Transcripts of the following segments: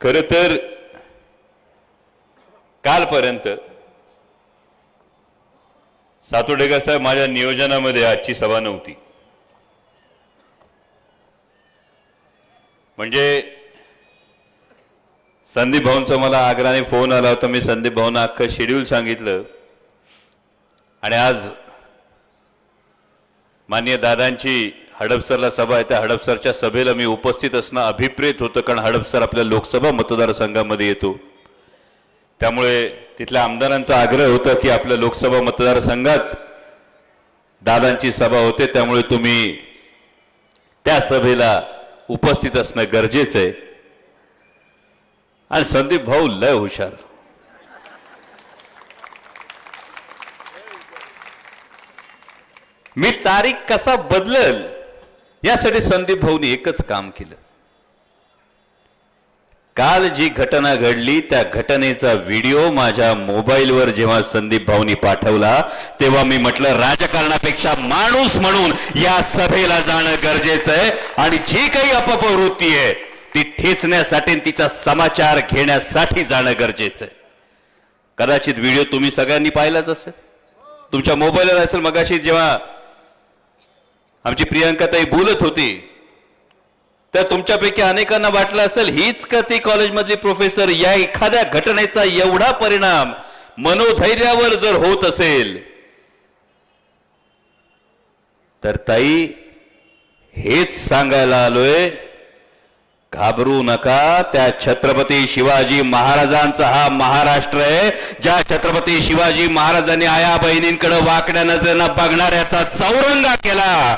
खरं तर कालपर्यंत सातोडेकर साहेब माझ्या नियोजनामध्ये आजची सभा नव्हती. म्हणजे संदीप भाऊंचा मला आग्राने फोन आला होता मी संदीप भाऊंना अख्खं शेड्यूल सांगितलं. आणि आज मान्य दादांची हडपसरला सभा आहे. त्या हडपसरच्या सभेला मी उपस्थित असणं अभिप्रेत होतं कारण हडपसर आपल्या लोकसभा मतदारसंघामध्ये येतो. त्यामुळे तिथल्या आमदारांचा आग्रह होता की आपल्या लोकसभा मतदारसंघात दादांची सभा होते. त्यामुळे तुम्ही त्या सभेला उपस्थित असणं गरजेचं आहे. आणि संदीप भाऊ लय हुशार. मी तारीख कसा बदलल? यासाठी संदीप भाऊनी एकच काम केलं. काल जी घटना घडली त्या घटनेचा व्हिडिओ माझ्या मोबाईलवर जेव्हा संदीप भाऊनी पाठवला तेव्हा मी म्हटलं राजकारणापेक्षा माणूस म्हणून या सभेला जाणं गरजेचं आहे आणि जी काही अपप्रवृत्ती आहे ती ठेचण्यासाठी तिचा समाचार घेण्यासाठी जाणं गरजेचं आहे. कदाचित व्हिडिओ तुम्ही सगळ्यांनी पाहिलाच असेल. तुमच्या मोबाईलवर असेल मगाशी जेव्हा आमची प्रियांकाताई बोलत होती. तर तुमच्यापैकी अनेकांना वाटलं असेल हीच का ती कॉलेजमधली प्रोफेसर? या एखाद्या घटनेचा एवढा परिणाम मनोधैर्यावर जर होत असेल. तर ताई हेच सांगायला आलोय घाबरू नका त्या छत्रपती शिवाजी महाराजांचा हा महाराष्ट्र आहे ज्या छत्रपती शिवाजी महाराजांनी आया बहिणींकडे वाकड्या नजरेनं बघणाऱ्याचा चौरंगा केला.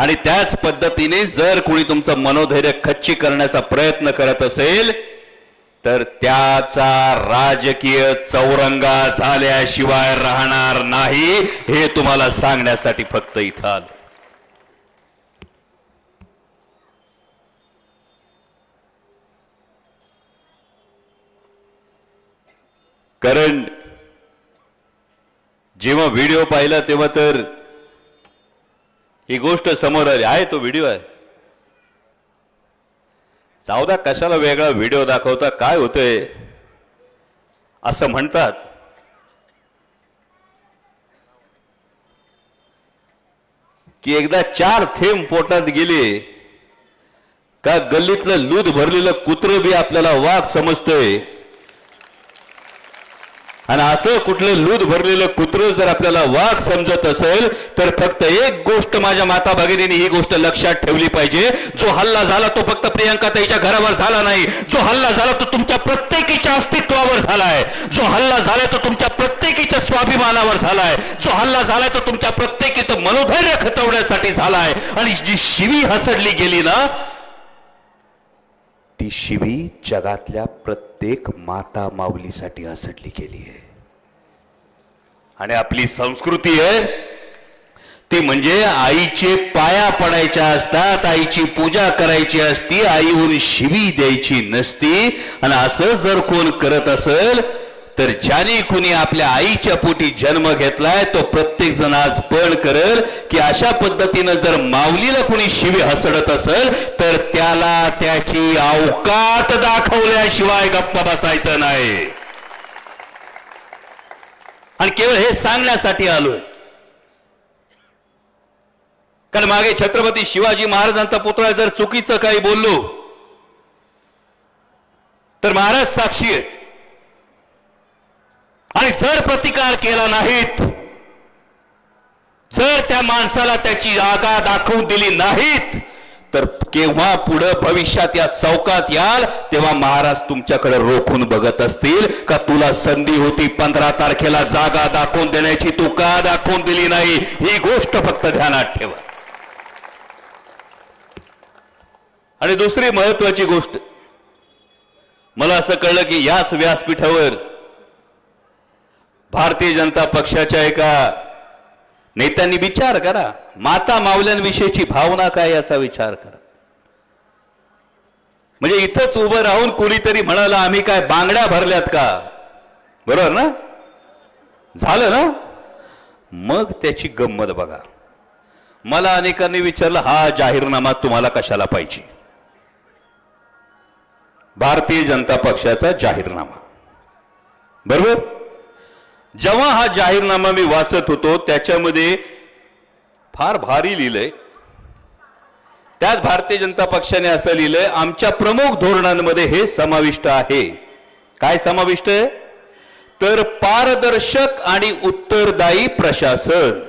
आणि त्याच पद्धतीने जर कोणी तुमचं मनोधैर्य खच्ची करण्याचा प्रयत्न करत असेल तर त्याचा राजकीय चौरंगा झाल्याशिवाय राहणार नाही हे तुम्हाला सांगण्यासाठी फक्त इथं आलं कारण जेव्हा व्हिडिओ पाहिला तेव्हा तर ही गोष्ट समोर आली. आहे तो व्हिडिओ आहे. जाऊदा कशाला वेगळा व्हिडिओ दाखवता? काय होतंय? असं म्हणतात. की एकदा चार थेंब पोटात गेले का गल्लीतलं लूद भरलेलं कुत्र बी आपल्याला वाघ समजतंय? आणि असं कुठलं लूद भरलेलं कुत्र जर आपल्याला वाघ समजत असेल तर फक्त एक गोष्ट माझ्या माता भगिनीने ही गोष्ट लक्षात ठेवली पाहिजे. जो हल्ला झाला तो फक्त प्रियंका ताईच्या घरावर झाला नाही. जो हल्ला झाला तो तुमच्या प्रत्येकीच्या अस्तित्वावर झालाय. जो हल्ला झालाय तो तुमच्या प्रत्येकीच्या स्वाभिमानावर झालाय. जो हल्ला झालाय तो तुमच्या प्रत्येकीचं मनोधैर्य खचवण्यासाठी झालाय. आणि जी शिवी हसडली गेली ना ती शिवी जगातल्या प्रत्येक माता माऊलीसाठी हसडली गेली आहे आणि आपली संस्कृती आहे ती म्हणजे आईचे पाया पडायच्या असतात आईची पूजा करायची असती आईहून शिवी द्यायची नसती. आणि असं जर कोण करत असेल तर ज्याने कुणी आपल्या आईच्या पोटी जन्म घेतलाय तो प्रत्येक जण आज पण करेल की अशा पद्धतीनं जर माऊलीला कुणी शिवी हसडत असेल तर त्याला त्याची अवकात दाखवल्याशिवाय गप्प बसायचं नाही. आणि केवळ हे सांगण्यासाठी आलोय. कारण मागे छत्रपती शिवाजी महाराजांचा पुतळा जर चुकीचं काही बोललो तर महाराज साक्षी आहेत. आणि जर प्रतिकार केला नाहीत जर त्या माणसाला त्याची जागा दाखवून दिली नाहीत तर केव्हा पुढं भविष्यात या चौकात याल तेव्हा महाराज तुमच्याकडे रोखून बघत असतील का तुला संधी होती पंधरा तारखेला जागा दाखवून देण्याची? तू का दाखवून दिली नाही? ही गोष्ट फक्त ध्यानात ठेवा. आणि दुसरी महत्वाची गोष्ट मला असं कळलं की याच व्यासपीठावर भारतीय जनता पक्षाच्या एका नेत्यांनी विचार करा. माता मावल्यांविषयीची भावना काय याचा विचार करा. म्हणजे इथंच उभं राहून कुणीतरी म्हणाला आम्ही काय बांगड्या भरल्यात का? बरोबर ना? झालं ना? मग त्याची गंमत बघा. मला अनेकांनी विचारलं हा जाहीरनामा तुम्हाला कशाला पाहिजे? भारतीय जनता पक्षाचा जाहीरनामा. बरोबर? जेव्हा हा जाहीरनामा मी वाचत होतो त्याच्यामध्ये फार भारी लिहिलंय. त्याच भारतीय जनता पक्षाने असं लिहिलंय आमच्या प्रमुख धोरणांमध्ये हे समाविष्ट आहे. काय समाविष्ट? आहे तर पारदर्शक आणि उत्तरदायी प्रशासन.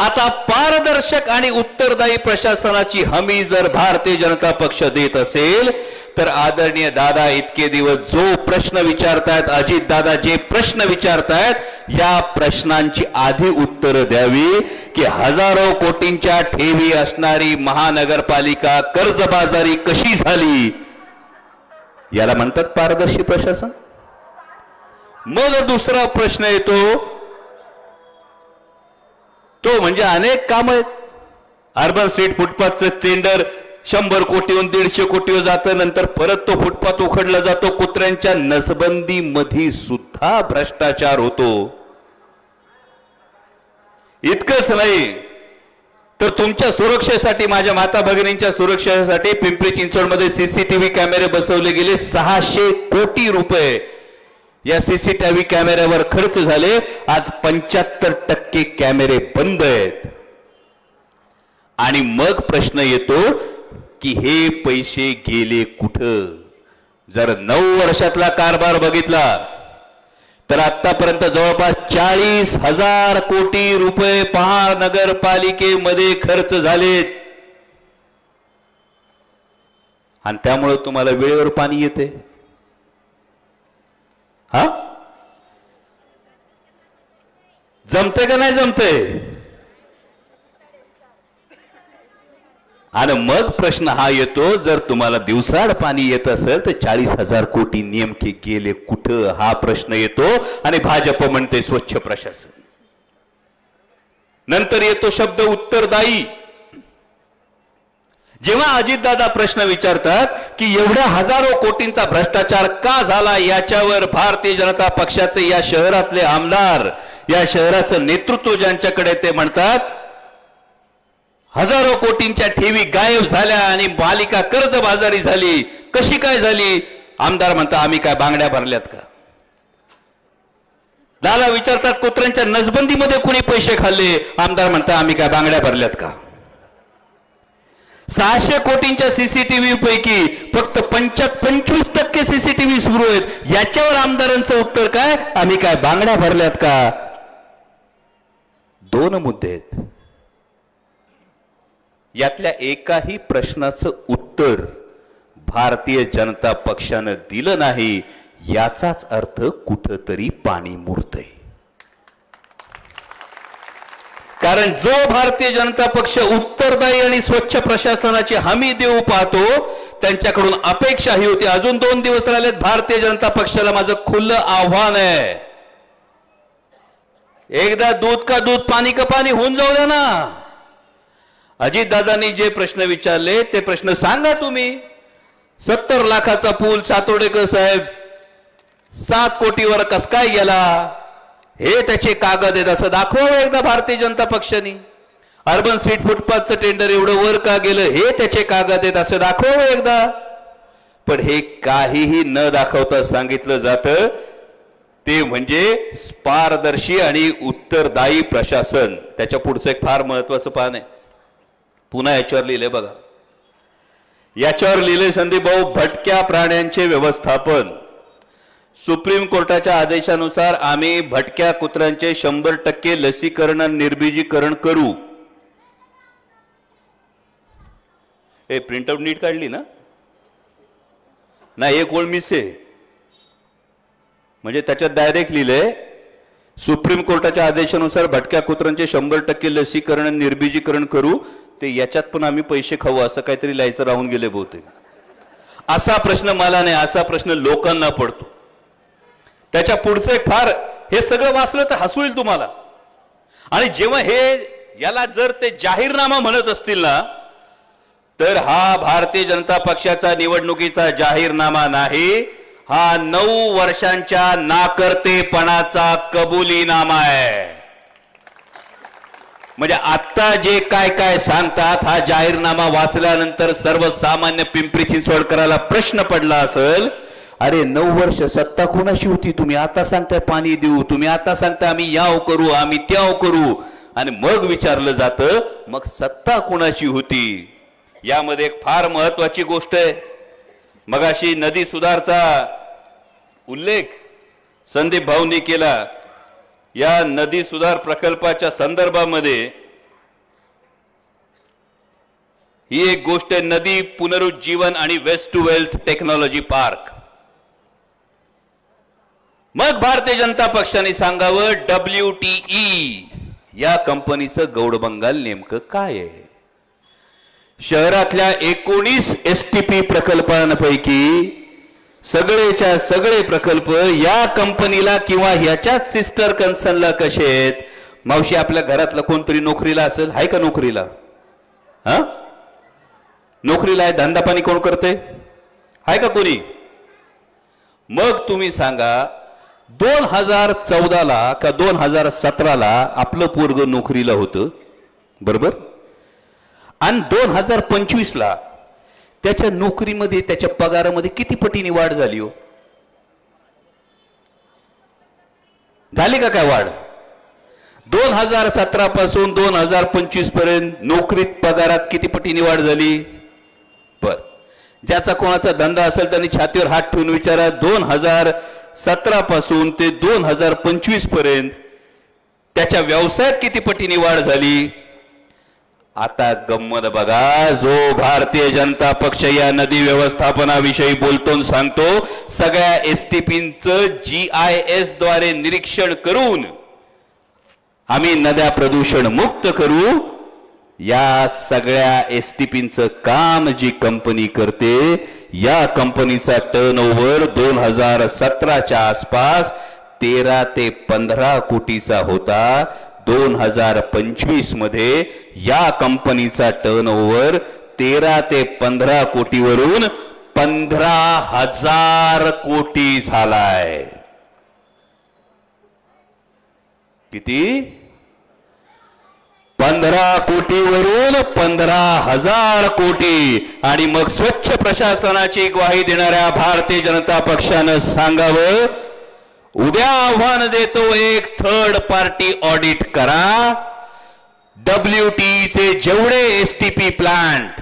आता पारदर्शक आणि उत्तरदायी प्रशासनाची हमी जर भारतीय जनता पक्ष देत असेल तर आदरणीय दादा इतके दिवस जो प्रश्न विचारतायत अजित दादा जे प्रश्न विचारतायत या प्रश्नांची आधी उत्तर द्यावी की हजारो कोटींच्या ठेवी असणारी महानगरपालिका कर्जबाजारी कशी झाली? याला म्हणतात पारदर्शी प्रशासन. मग दुसरा प्रश्न येतो तो म्हणजे अनेक काम आहेत. अर्बन स्ट्रीट फुटपाथचं टेंडर शंभर कोटीहून दीडशे कोटीवर जातं नंतर परत तो फुटपाथ उखडला जातो कुत्र्यांच्या नसबंदी मध्ये सुद्धा भ्रष्टाचार होतो. इतकंच नाही तर तुमच्या सुरक्षेसाठी माझ्या माता भगिनींच्या सुरक्षेसाठी पिंपरी चिंचवडमध्ये सीसीटीव्ही कॅमेरे बसवले गेले सहाशे कोटी रुपये. या सीसीटीव्ही कॅमेऱ्यावर खर्च झाले आज पंच्याहत्तर टक्के कॅमेरे बंद आहेत. आणि मग प्रश्न येतो की हे पैसे गेले कुठं? जर नऊ वर्षातला कारभार बघितला तर आतापर्यंत जवळपास चाळीस हजार कोटी रुपये महानगरपालिकेमध्ये खर्च झालेत. आणि त्यामुळे तुम्हाला वेळेवर पाणी येते. हा? जमते का नाही जमते आणि मग प्रश्न हा येतो जर तुम्हाला दिवसाड पाणी येत असेल तर चाळीस हजार कोटी नेमके गेले कुठं? हा प्रश्न येतो आणि भाजप म्हणते स्वच्छ प्रशासन. नंतर येतो शब्द उत्तरदायी. जेव्हा अजितदादा प्रश्न विचारतात की एवढ्या हजारो कोटींचा भ्रष्टाचार का झाला याच्यावर भारतीय जनता पक्षाचे या शहरातले आमदार या शहराचं नेतृत्व ज्यांच्याकडे ते म्हणतात हजारो कोटींच्या ठेवी गायब झाल्या आणि बालिका कर्जबाजारी झाली. कशी काय झाली? आमदार म्हणता आम्ही काय बांगड्या भरल्यात का? दादा विचारतात कुत्र्यांच्या नसबंदीमध्ये कुणी पैसे खाल्ले? आमदार म्हणता आम्ही काय बांगड्या भरल्यात का? सहाशे कोटींच्या सीसीटीव्ही पैकी फक्त पंचात पंचवीस टक्के सीसीटीव्ही सुरू आहेत. याच्यावर आमदारांचं उत्तर काय? आम्ही काय बांगड्या भरल्यात का? दोन मुद्दे आहेत. यातल्या एकाही प्रश्नाचं उत्तर भारतीय जनता पक्षानं दिलं नाही याचाच अर्थ कुठंतरी पाणी मुरतय. कारण जो भारतीय जनता पक्ष उत्तरदायी आणि स्वच्छ प्रशासनाची हमी देऊ पाहतो त्यांच्याकडून अपेक्षा ही होती. अजून दोन दिवस राहिलेत भारतीय जनता पक्षाला माझं खुल्लं आव्हान आहे. एकदा दूध का दूध पाणी का पाणी होऊन जाऊ द्या ना. अजितदादांनी जे प्रश्न विचारले ते प्रश्न सांगा तुम्ही. सत्तर लाखाचा पूल सातोडेकर साहेब सात कोटीवर कस काय गेला? हे त्याचे कागद आहेत असं दाखवावं एकदा भारतीय जनता पक्षाने. अर्बन स्ट्रीट फुटपाथचं टेंडर एवढं वर का गेलं हे त्याचे कागद आहेत असं दाखवावं एकदा. पण हे काहीही न दाखवता सांगितलं जातं ते म्हणजे पारदर्शी आणि उत्तरदायी प्रशासन. त्याच्या पुढचं एक फार महत्वाचं पान आहे. पुन्हा याच्यावर लिहिले बघा. याच्यावर लिहिले संदीप भाऊ भटक्या प्राण्यांचे व्यवस्थापन. सुप्रीम कोर्टाच्या आदेशानुसार आम्ही भटक्या कुत्र्यांचे शंभर टक्के लसीकरण आणि निर्बीजीकरण करू. हे प्रिंटआउट नीट काढली ना? नाही एक ओळ मिस आहे. म्हणजे त्याच्यात डायरेक्ट लिहिलंय सुप्रीम कोर्टाच्या आदेशानुसार भटक्या कुत्र्यांचे शंभर टक्के लसीकरण आणि निर्बीजीकरण करू. ते याच्यात पण आम्ही पैसे खाऊ असं काहीतरी लिहायचं राहून गेले बहुतेक. असा प्रश्न मला नाही असा प्रश्न लोकांना पडतो. त्याच्या पुढचं एक फार हे सगळं वाचलं तर हसू येईल तुम्हाला. आणि जेव्हा हे याला जर ते जाहीरनामा म्हणत असतील ना तर हा भारतीय जनता पक्षाचा निवडणुकीचा जाहीरनामा नाही हा नऊ वर्षांच्या नाकर्तेपणाचा कबुलीनामा आहे. म्हणजे आत्ता जे काय काय सांगतात हा जाहीरनामा वाचल्यानंतर सर्वसामान्य पिंपरी चिंचवडकराला प्रश्न पडला असेल अरे नऊ वर्ष सत्ता कोणाशी होती? तुम्ही आता सांगताय पाणी देऊ तुम्ही आता सांगताय आम्ही याव करू आम्ही त्याव करू. आणि मग विचारलं जातं मग सत्ता कोणाची होती? यामध्ये एक फार महत्वाची गोष्ट आहे. मगाशी नदी सुधारचा उल्लेख संदीप भाऊनी केला. या नदी सुधार प्रकल्पाच्या संदर्भामध्ये ही एक गोष्ट आहे नदी पुनरुज्जीवन आणि waste to wealth technology park मग भारतीय जनता पक्षाने सांगावं डब्ल्यू या कंपनीचं गौडबंगाल नेमकं काय आहे? शहरातल्या एकोणीस एस टी पी प्रकल्पांपैकी सगळेच्या सगळे प्रकल्प या कंपनीला किंवा ह्याच्याच सिस्टर कन्सर्नला कसे आहेत? मावशी आपल्या घरातलं कोणतरी नोकरीला असेल? आहे का नोकरीला? हा? नोकरीला आहे धंदा पाणी कोण करते आहे का कोणी? मग तुम्ही सांगा दोन हजार चौदाला का दोन हजार सतराला आपलं पोरग नोकरीला होतं? बरोबर? आणि दोन हजार पंचवीसला त्याच्या नोकरीमध्ये त्याच्या पगारामध्ये किती पटीने वाढ झाली हो? झाली का काय वाढ? दोन हजार सतरा पासून दोन हजार पंचवीसपर्यंत नोकरीत पगारात किती पटीने वाढ झाली? बर. ज्याचा कोणाचा धंदा असेल त्यांनी छातीवर हात ठेवून विचारा दोन हजार सतरा पासून ते दोन हजार पंचवीसपर्यंत त्याच्या व्यवसायात किती पटीने वाढ झाली? आता गंमत बघा. जो भारतीय जनता पक्ष या नदी व्यवस्थापनाविषयी बोलतो सांगतो सगळ्या एस टी पीचं जी आय एसद्वारे निरीक्षण करून आम्ही नद्या प्रदूषण मुक्त करू. या सगळ्या एस टी पीचं काम जी कंपनी करते या कंपनीचा टर्न ओव्हर दोन हजार सतराच्या आसपास तेरा ते पंधरा कोटीचा होता. दोन हजार पंचवीसमध्ये या कंपनीचा टर्न ओव्हर तेरा ते पंधरा कोटीवरून पंधरा हजार कोटी झालाय. किती? पंधरा कोटीवरून पंधरा हजार कोटी. आणि मग स्वच्छ प्रशासनाची ग्वाही देणाऱ्या भारतीय जनता पक्षानं सांगावं उद्या आव्हान देतो एक थर्ड पार्टी ऑडिट करा. डब्ल्यू चे जेवढे एस टी पी प्लांट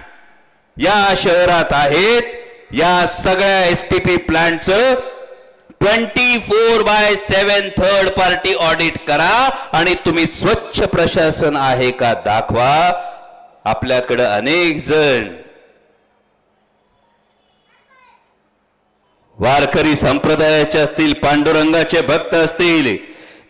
या शहरात आहेत या सगळ्या S T P प्लांटचं twenty four by seven third party audit करा आणि तुम्ही स्वच्छ प्रशासन आहे का दाखवा. आपल्याकडं अनेक जण वारकरी संप्रदायाचे असतील पांडुरंगाचे भक्त असतील.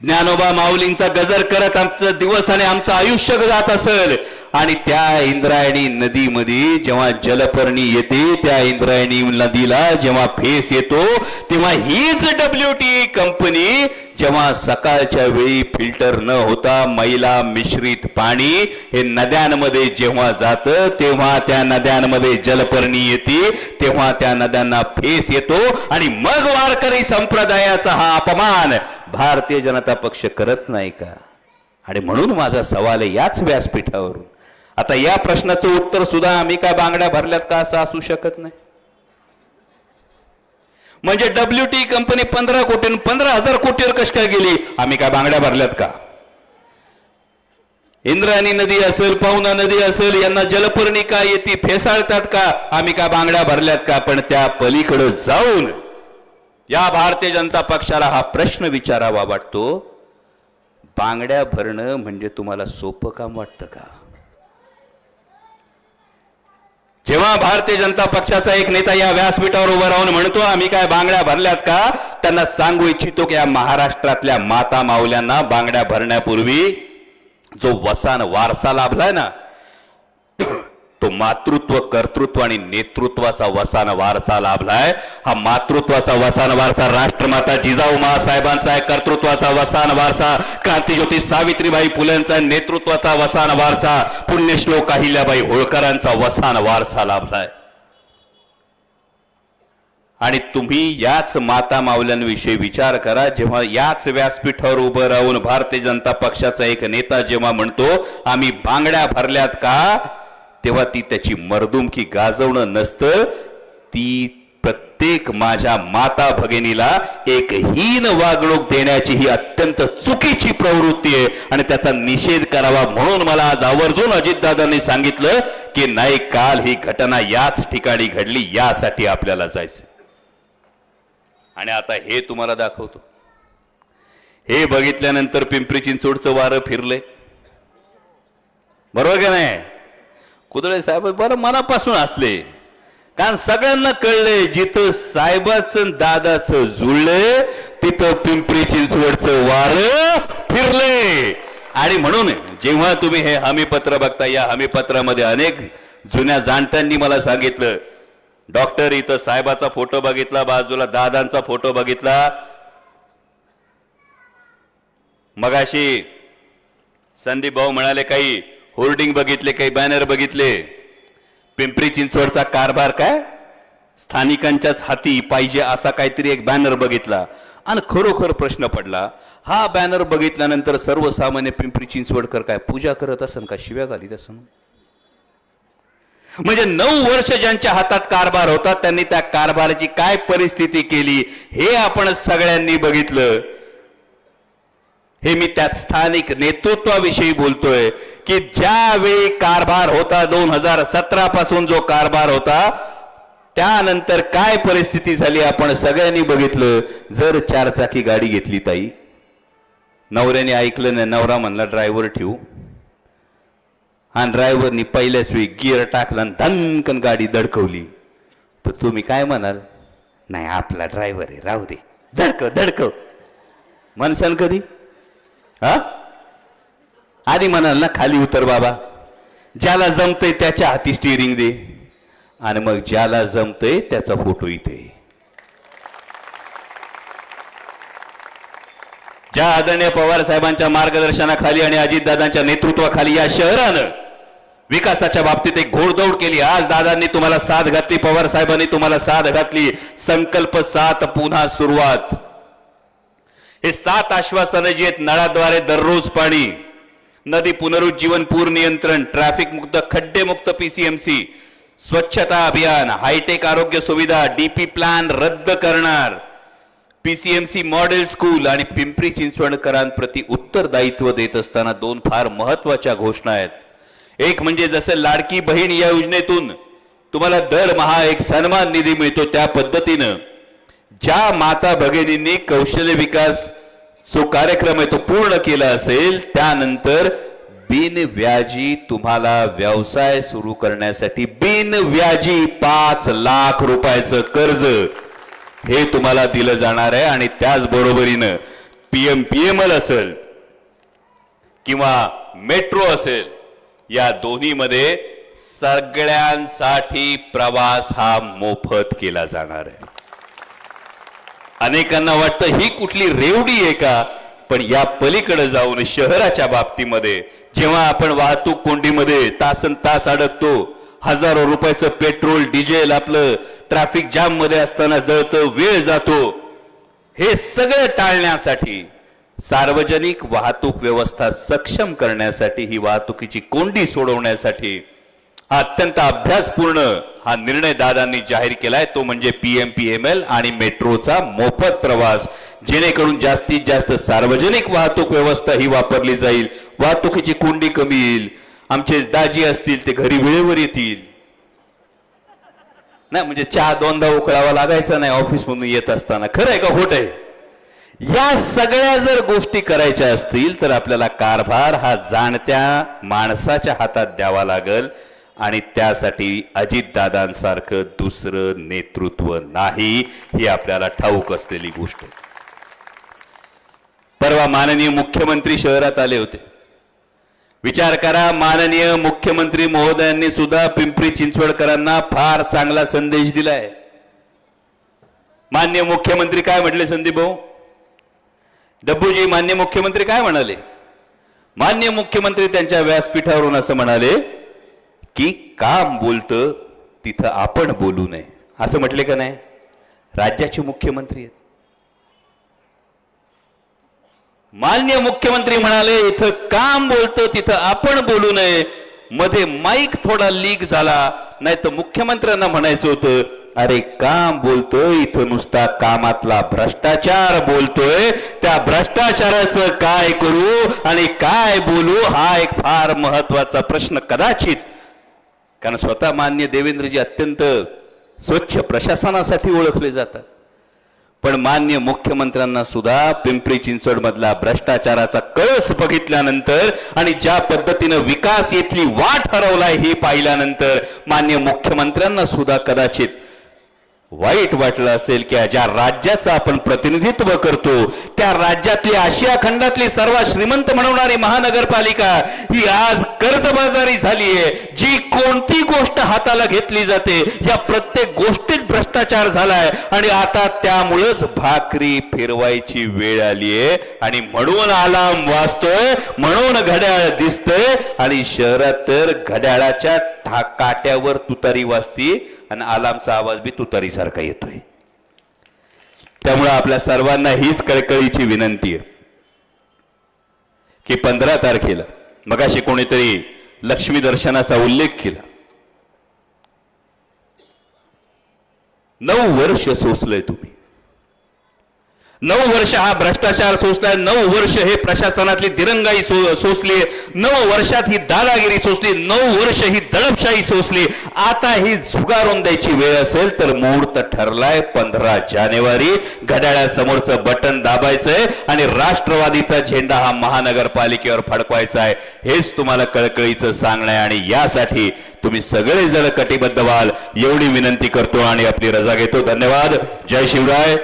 ज्ञानोबा माऊलींचा गजर करत आमचं दिवस आणि आमचं आयुष्य जात असेल. आणि त्या इंद्रायणी नदीमध्ये जेव्हा जलपर्णी येते त्या इंद्रायणी नदीला जेव्हा फेस येतो तेव्हा हीच डब्ल्यू टी कंपनी जेव्हा सकाळच्या वेळी फिल्टर न होता मैला मिश्रित पाणी हे नद्यांमध्ये जेव्हा जातं तेव्हा त्या नद्यांमध्ये जलपर्णी येते तेव्हा त्या नद्यांना फेस येतो आणि मग वारकरी संप्रदायाचा हा अपमान भारतीय जनता पक्ष करत नाही का? आणि म्हणून माझा सवाल आहे याच व्यासपीठावरून. आता या प्रश्नाचं उत्तर सुद्धा आम्ही काय बांगड्या भरल्यात का असं असू शकत नाही? म्हणजे डब्ल्यू टी कंपनी पंधरा कोटी पंधरा हजार कोटीवर कश काय गेली? आम्ही काय बांगड्या भरल्यात का? इंद्रायणी नदी असेल पवना नदी असेल यांना जलपर्णी का येते फेसाळतात का? आम्ही का बांगड्या भरल्यात का? पण त्या पलीकडे जाऊन या भारतीय जनता पक्षाला हा प्रश्न विचारावा वाटतो. बांगड्या भरणं म्हणजे तुम्हाला सोपं काम वाटतं का? जेव्हा भारतीय जनता पक्षाचा एक नेता या व्यासपीठावर उभं राहून म्हणतो आम्ही काय बांगड्या भरल्यात का? त्यांना सांगू इच्छितो की या महाराष्ट्रातल्या माता माऊल्यांना बांगड्या भरण्यापूर्वी जो वसान वारसा लाभलाय ना मातृत्व कर्तृत्व आणि नेतृत्वाचा वसान वारसा लाभलाय. हा मातृत्वाचा वसान वारसा राष्ट्रमाता जिजाऊ महासाहेबांचा आहे. कर्तृत्वाचा वसान वारसा क्रांतीज्योती सावित्रीबाई फुलेंचा नेतृत्वाचा वसान वारसा पुण्यश्लोक अहिल्याबाई होळकरांचा वसान वारसा लाभलाय. आणि तुम्ही याच माता मावल्यांविषयी विचार करा. जेव्हा याच व्यासपीठावर उभं राहून भारतीय जनता पक्षाचा एक नेता जेव्हा म्हणतो आम्ही बांगड्या भरल्यात का? तेव्हा ती त्याची मर्दुमकी गाजवणं नसतं. ती प्रत्येक माझ्या माता भगिनीला एक हीन वागणूक देण्याची ही अत्यंत चुकीची प्रवृत्ती आहे. आणि त्याचा निषेध करावा म्हणून मला आज आवर्जून अजितदादांनी सांगितलं की नाही काल ही घटना याच ठिकाणी घडली यासाठी आपल्याला जायचं आणि आता हे तुम्हाला दाखवतो. हे बघितल्यानंतर पिंपरी चिंचवडचं वारं फिरले बरोबर का नाही? कुदळे साहेब बरं मनापासून असले कारण सगळ्यांना कळले जिथं साहेबाचं दादाचं जुळले तिथं पिंपरी चिंचवडचं वार फिरले. आणि म्हणून जेव्हा तुम्ही हे हमीपत्र बघता या हमीपत्रामध्ये अनेक जुन्या जाणत्यांनी मला सांगितलं डॉक्टर इथं साहेबाचा फोटो बघितला बाजूला दादांचा फोटो बघितला. मगाशी संदीप भाऊ म्हणाले काही होर्डिंग बघितले काही बॅनर बघितले. पिंपरी चिंचवडचा कारभार काय? स्थानिकांच्याच हाती पाहिजे असा काहीतरी एक बॅनर बघितला. आणि खरोखर प्रश्न पडला हा बॅनर बघितल्यानंतर सर्वसामान्य पिंपरी चिंचवडकर काय पूजा करत असन का? शिव्या घालीत असन? म्हणजे नऊ वर्ष ज्यांच्या हातात कारभार होता त्यांनी त्या कारभाराची काय परिस्थिती केली हे आपण सगळ्यांनी बघितलं. हे मी त्या स्थानिक नेतृत्वाविषयी बोलतोय. की ज्यावेळी कारभार होता दोन हजार सतरा पासून जो कारभार होता त्यानंतर काय परिस्थिती झाली आपण सगळ्यांनी बघितलं. जर चारचाकी गाडी घेतली ताई. नवऱ्याने ऐकलं नाही नवरा म्हणला ड्रायव्हर ठेवू. आणि ड्रायव्हरनी पहिल्याच वेळी गिअर टाकला आणि धनकन गाडी दडकवली. तर तुम्ही काय म्हणाल? नाही आपला ड्रायव्हर आहे राहू दे. धडकव धडकव. म्हणसान कधी? हा? आधी म्हणाल ना खाली उतर बाबा. ज्याला जमतंय त्याच्या हाती स्टिअरिंग दे. आणि मग ज्याला जमतंय त्याचा फोटो इथे. ज्या आदरणीय पवार साहेबांच्या मार्गदर्शनाखाली आणि अजितदादांच्या नेतृत्वाखाली या शहरानं विकासाच्या बाबतीत एक घोडदौड केली. आज दादांनी तुम्हाला साथ घातली पवार साहेबांनी तुम्हाला साथ घातली. संकल्प सात पुन्हा सुरुवात. हे सात आश्वासनं जी आहेत नळाद्वारे दररोज पाणी. नदी पुनरुज्जीवन पूर नियंत्रण ट्रॅफिक मुक्त खड्डे मुक्त पीसीएमसी स्वच्छता अभियान हायटेक आरोग्य सुविधा डीपी प्लॅन रद्द करणार. पीसीएमसी मॉडेल स्कूल आणि पिंपरी चिंचवडकरांप्रती उत्तरदायित्व देत असताना दोन फार महत्त्वाच्या घोषणा आहेत. एक म्हणजे जसं लाडकी बहीण या योजनेतून तुम्हाला दरमहा एक सन्मान निधी मिळतो त्या पद्धतीनं ज्या माता भगिनींनी कौशल्य विकास जो कार्यक्रम आहे तो पूर्ण केला असेल त्यानंतर बिनव्याजी तुम्हाला व्यवसाय सुरू करण्यासाठी बिनव्याजी पाच लाख रुपयाचं कर्ज हे तुम्हाला दिलं जाणार आहे आणि त्याच बरोबरीनं पीएम पीएमएल असेल किंवा मेट्रो असेल या दोन्हीमध्ये सगळ्यांसाठी प्रवास हा मोफत केला जाणार आहे. अनेकांना वाटतं ही कुठली रेवडी आहे का? पण या पलीकडे जाऊन शहराच्या बाबतीमध्ये जेव्हा आपण वाहतूक कोंडीमध्ये तासन तास अडकतो हजारो रुपयाचं पेट्रोल डिझेल आपलं ट्रॅफिक जाममध्ये असताना जळतं वेळ जातो हे सगळं टाळण्यासाठी सार्वजनिक वाहतूक व्यवस्था सक्षम करण्यासाठी ही वाहतुकीची कोंडी सोडवण्यासाठी अत्यंत अभ्यासपूर्ण हा निर्णय दादांनी जाहीर केलाय तो म्हणजे पीएमपीएमएल आणि मेट्रोचा मोफत प्रवास जेणेकरून जास्तीत जास्त सार्वजनिक वाहतूक व्यवस्था ही वापरली जाईल वाहतुकीची कोंडी कमी येईल आमचे दाजी असतील ते घरी वेळेवर येतील. नाही म्हणजे चहा दोनदा उकळावा लागायचा नाही ऑफिस मधून येत असताना. खरं आहे का खोट आहे? या सगळ्या जर गोष्टी करायच्या असतील तर आपल्याला कारभार हा जाणत्या माणसाच्या हातात द्यावा लागेल. आणि त्यासाठी अजितदादांसारखं दुसरं नेतृत्व नाही ही आपल्याला ठाऊक असलेली गोष्ट. परवा माननीय मुख्यमंत्री शहरात आले होते. विचार करा माननीय मुख्यमंत्री महोदयांनी सुद्धा पिंपरी चिंचवडकरांना फार चांगला संदेश दिलाय. मान्य मुख्यमंत्री काय म्हटले संदीप भाऊ? डब्बूजी मान्य मुख्यमंत्री काय म्हणाले? मान्य मुख्यमंत्री त्यांच्या व्यासपीठावरून असं म्हणाले की काम बोलतं तिथं आपण बोलू नये. असं म्हटले का नाही? राज्याचे मुख्यमंत्री आहेत. मान्य मुख्यमंत्री म्हणाले इथं काम बोलतो तिथं आपण बोलू नये. मध्ये माईक थोडा लीक झाला नाही तर मुख्यमंत्र्यांना म्हणायचं होतं अरे काम बोलतोय इथं नुसता कामातला भ्रष्टाचार बोलतोय. त्या भ्रष्टाचाराचं काय करू आणि काय बोलू हा एक फार महत्त्वाचा प्रश्न कदाचित कारण स्वतः मान्य देवेंद्रजी अत्यंत स्वच्छ प्रशासनासाठी ओळखले जातात. पण मान्य मुख्यमंत्र्यांना सुद्धा पिंपरी चिंचवडमधला भ्रष्टाचाराचा कळस बघितल्यानंतर आणि ज्या पद्धतीनं विकास येथली वाट हरवलाय हे पाहिल्यानंतर मान्य मुख्यमंत्र्यांना सुद्धा कदाचित वाईट वाटलं असेल की ज्या राज्याचं आपण प्रतिनिधित्व करतो त्या राज्यातली आशिया खंडातली सर्वात श्रीमंत म्हणवणारी महानगरपालिका ही आज कर्जबाजारी झाली आहे जी कोणती गोष्ट हाताला घेतली जाते या प्रत्येक गोष्टीत भ्रष्टाचार झालाय. आणि आता त्यामुळेच भाकरी फिरवायची वेळ आली आहे आणि म्हणून आलाम वाचतोय म्हणून घड्याळ दिसतंय. आणि शहरात तर घड्याळाच्या ठा काट्यावर तुतारी वाजती आणि आलामचा आवाज बी तुतारी सारखा येतोय. त्यामुळे आपल्या सर्वांना हीच कळकळीची विनंती आहे. की पंधरा तारखेला मगाशी कोणीतरी लक्ष्मी दर्शनाचा उल्लेख केला. नऊ वर्ष सोसलंय तुम्ही. नऊ वर्ष हा भ्रष्टाचार सोसलाय. नऊ वर्ष हे प्रशासनातली दिरंगाई सो सोसली. नऊ वर्षात ही दादागिरी सोसली. नऊ वर्ष ही दडपशाही सोसली. आता ही झुगारून द्यायची वेळ असेल तर मुहूर्त ठरलाय. पंधरा जानेवारी घड्याळ्यासमोरचं बटन दाबायचंय आणि राष्ट्रवादीचा झेंडा हा महानगरपालिकेवर फडकवायचा आहे हेच तुम्हाला कळकळीचं सांगणं आहे आणि यासाठी तुम्ही सगळे जण कटिबद्ध व्हाल. एवढी विनंती करतो आणि आपली रजा घेतो. धन्यवाद. जय शिवराय.